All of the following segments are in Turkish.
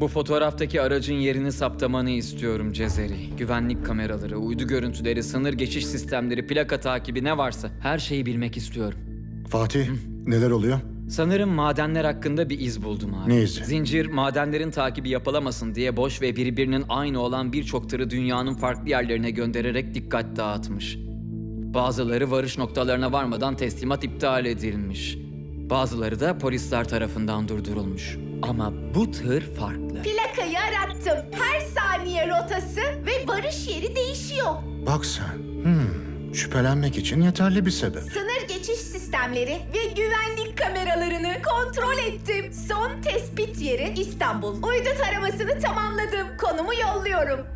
Bu fotoğraftaki aracın yerini saptamanı istiyorum Cezeri. Güvenlik kameraları, uydu görüntüleri, sınır geçiş sistemleri, plaka takibi ne varsa her şeyi bilmek istiyorum. Fatih, neler oluyor? Sanırım madenler hakkında bir iz buldum abi. Ne izi? Zincir madenlerin takibi yapılamasın diye boş ve birbirinin aynı olan birçok tırı dünyanın farklı yerlerine göndererek dikkat dağıtmış. Bazıları varış noktalarına varmadan teslimat iptal edilmiş. Bazıları da polisler tarafından durdurulmuş. Ama bu tır farklı. Plakayı arattım. Her saniye rotası ve varış yeri değişiyor. Bak sen. Hmm, şüphelenmek için yeterli bir sebep. Sınır geçiş sistemleri ve güvenlik kameralarını kontrol ettim. Son tespit yeri İstanbul. Uydu taramasını tamamladım. Konumu yolluyorum.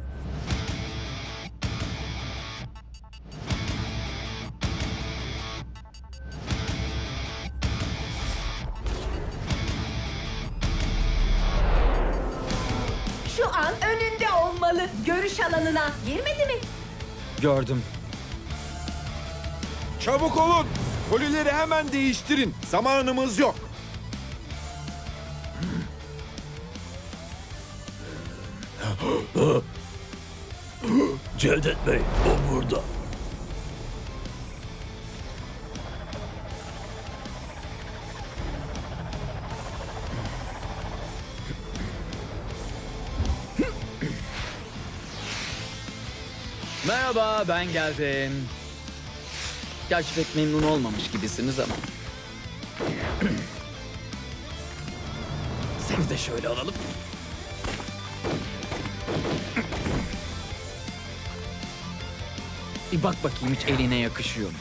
Olmalı. Görüş alanına girmedi mi? Gördüm. Çabuk olun. Kolileri hemen değiştirin. Zamanımız yok. Cevdet Bey, o burada. Merhaba, ben geldim. Gerçi pek memnun olmamış gibisiniz ama. Seni de şöyle alalım. Bir bak bakayım hiç eline yakışıyor mu?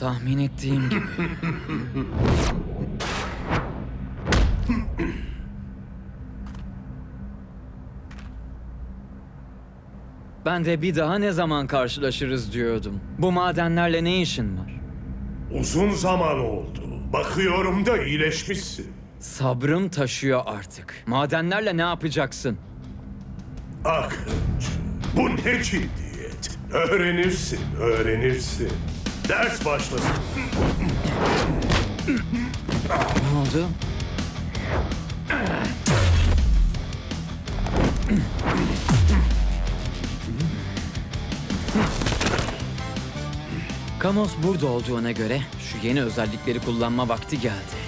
Tahmin ettiğim gibi. Ben de bir daha ne zaman karşılaşırız diyordum. Bu madenlerle ne işin var? Uzun zaman oldu. Bakıyorum da iyileşmişsin. Sabrım taşıyor artık. Madenlerle ne yapacaksın? Akıncı, bu ne ciddiyet? Öğrenirsin, öğrenirsin. Ders başlasın. Ne oldu? Kamos burada olduğuna göre şu yeni özellikleri kullanma vakti geldi.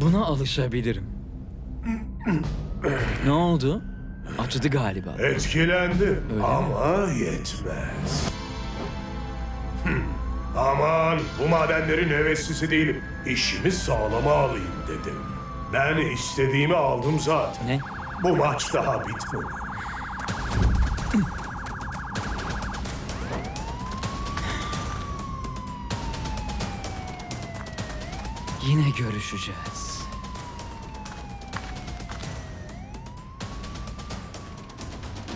Buna alışabilirim. ne oldu? Acıdı galiba. Etkilendim Öyle ama yetmez. Hmm, Aman bu madenlerin heveslisi değilim. İşimi sağlama alayım dedim. Ben istediğimi aldım zaten. Ne? Bu maç daha bitmedi. Yine görüşeceğiz.